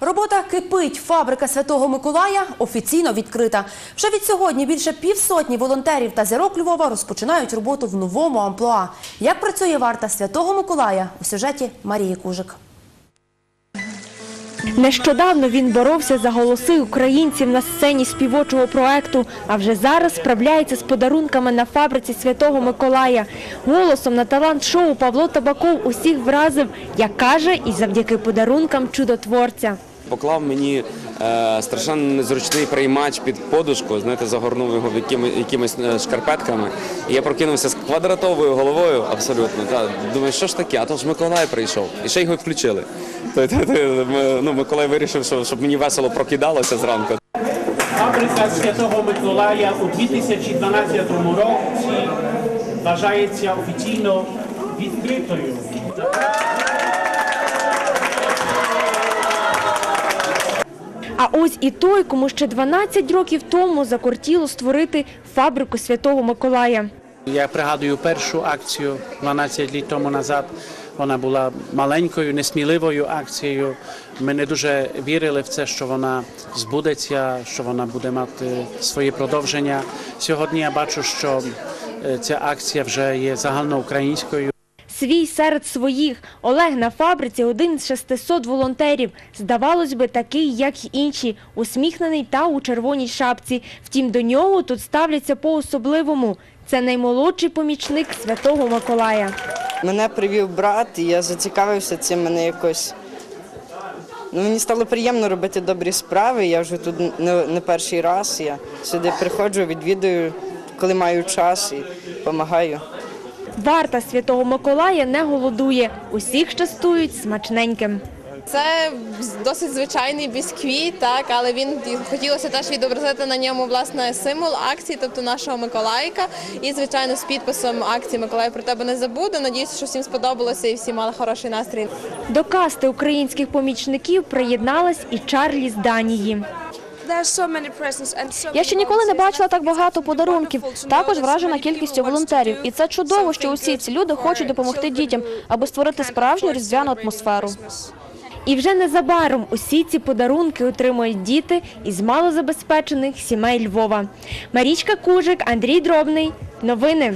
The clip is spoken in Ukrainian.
Робота кипить. Фабрика Святого Миколая офіційно відкрита. Вже від сьогодні більше півсотні волонтерів та зірок Львова розпочинають роботу в новому амплуа. Як працює варта Святого Миколая у сюжеті Марії Кужик. Нещодавно він боровся за голоси українців на сцені співочого проекту, а вже зараз справляється з подарунками на фабриці Святого Миколая. Голосом на талант-шоу Павло Табаков усіх вразив, як каже, і завдяки подарункам чудотворця. Поклав мені е, страшенно незручний приймач під подушку, знаєте, загорнув його якими, якимись е, шкарпетками. І я прокинувся з квадратовою головою абсолютно. Та, думаю, що ж таке? А то ж Миколай прийшов. І ще його включили. Ну, Миколай вирішив, що, щоб мені весело прокидалося зранку. Фабрика Святого Миколая у 2012 році вважається офіційно відкритою. Ось і той, кому ще 12 років тому закортіло створити фабрику Святого Миколая. Я пригадую першу акцію 12 літ тому назад. Вона була маленькою, несміливою акцією. Ми не дуже вірили в це, що вона збудеться, що вона буде мати своє продовження. Сьогодні я бачу, що е, ця акція вже є загальноукраїнською. Свій серед своїх. Олег на фабриці один з 600 волонтерів. Здавалось би, такий, як й інші, усміхнений та у червоній шапці. Втім, до нього тут ставляться по-особливому. Це наймолодший помічник Святого Миколая. Мене привів брат, і я зацікавився цим. Мене якось ну, мені стало приємно робити добрі справи. Я вже тут не, не перший раз. Я сюди приходжу, відвідую, коли маю час і допомагаю. Варта Святого Миколая не голодує. Усіх частують смачненьким. Це досить звичайний бісквіт, так, але він хотілося теж відобразити на ньому власне символ акції, тобто нашого Миколайка. І звичайно з підписом акції Миколай про тебе не забуде. Надіюся, що всім сподобалося і всі мали хороший настрій. До касти українських помічників приєдналась і Чарлі з Данії. Я ще ніколи не бачила так багато подарунків. Також вражена кількістю волонтерів. І це чудово, що усі ці люди хочуть допомогти дітям, аби створити справжню різдвяну атмосферу. І вже незабаром усі ці подарунки отримують діти із малозабезпечених сімей Львова. Марічка Кужик, Андрій Дробний. Новини.